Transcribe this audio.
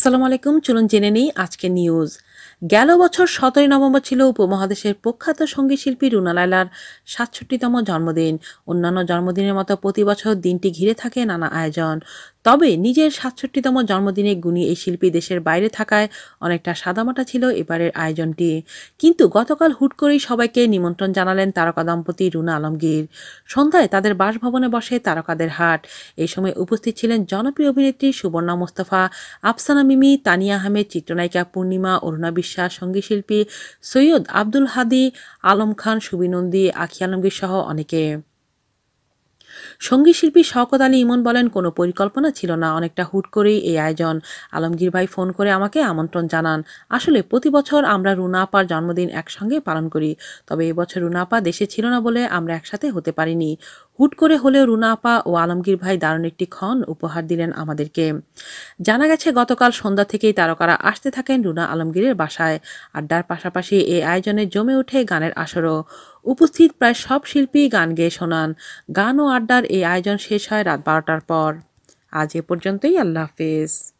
আসসালামু আলাইকুম। চলুন জেনে নেই আজকে নিউজ। গেল বছর সতেরোই নভেম্বর ছিল উপমহাদেশের প্রখ্যাত সংগীত শিল্পী রুনা লায়লার সাতষট্টিতম জন্মদিন। অন্যান্য জন্মদিনের মতো প্রতি বছর দিনটি ঘিরে থাকে নানা আয়োজন। তবে নিজের সাতষট্টিতম জন্মদিনে গুণী এই শিল্পী দেশের বাইরে থাকায় অনেকটা সাদামাটা ছিল এবারের আয়োজনটি। কিন্তু গতকাল হুট করেই সবাইকে নিমন্ত্রণ জানালেন তারকা দম্পতি রুনা আলমগীর। সন্ধ্যায় তাদের বাসভবনে বসে তারকাদের হাট। এই সময় উপস্থিত ছিলেন জনপ্রিয় অভিনেত্রী সুবর্ণা মোস্তফা, আফসানা মিমি, তানিয়া আহমেদ, চিত্রনায়িকা পূর্ণিমা, অরুণা বিশ্বাস সঙ্গীতশিল্পী সৈয়দ আব্দুল হাদি, আলম খান সুবিনন্দী আখি আলমগীর সহ অনেকে। সংগীত শিল্পী শওকত আলী ইমন বলেন, কোনো পরিকল্পনা ছিল না। অনেকটা হুট করেই এই আয়োজন। আলমগীর ভাই ফোন করে আমাকে আমন্ত্রণ জানান। আসলে প্রতি বছর আমরা রুনা আপার জন্মদিন একসঙ্গে পালন করি। তবে এবছর রুনা আপা দেশে ছিল না বলে আমরা একসাথে হতে পারিনি। হুট করে হলেও রুনা আপা ও আলমগীর ভাই দারুণ একটি ক্ষণ উপহার দিলেন আমাদেরকে। জানা গেছে, গতকাল সন্ধ্যা থেকেই তারকারা আসতে থাকেন রুনা আলমগীরের বাসায়। আড্ডার পাশাপাশি এই আয়োজনে জমে ওঠে গানের আসরও। উপস্থিত প্রায় সব শিল্পী গান গেয়ে শোনান। গান ও আড্ডার এই আয়োজন শেষ হয় রাত বারোটার পর। আজ এ পর্যন্তই, আল্লাহ হাফেজ।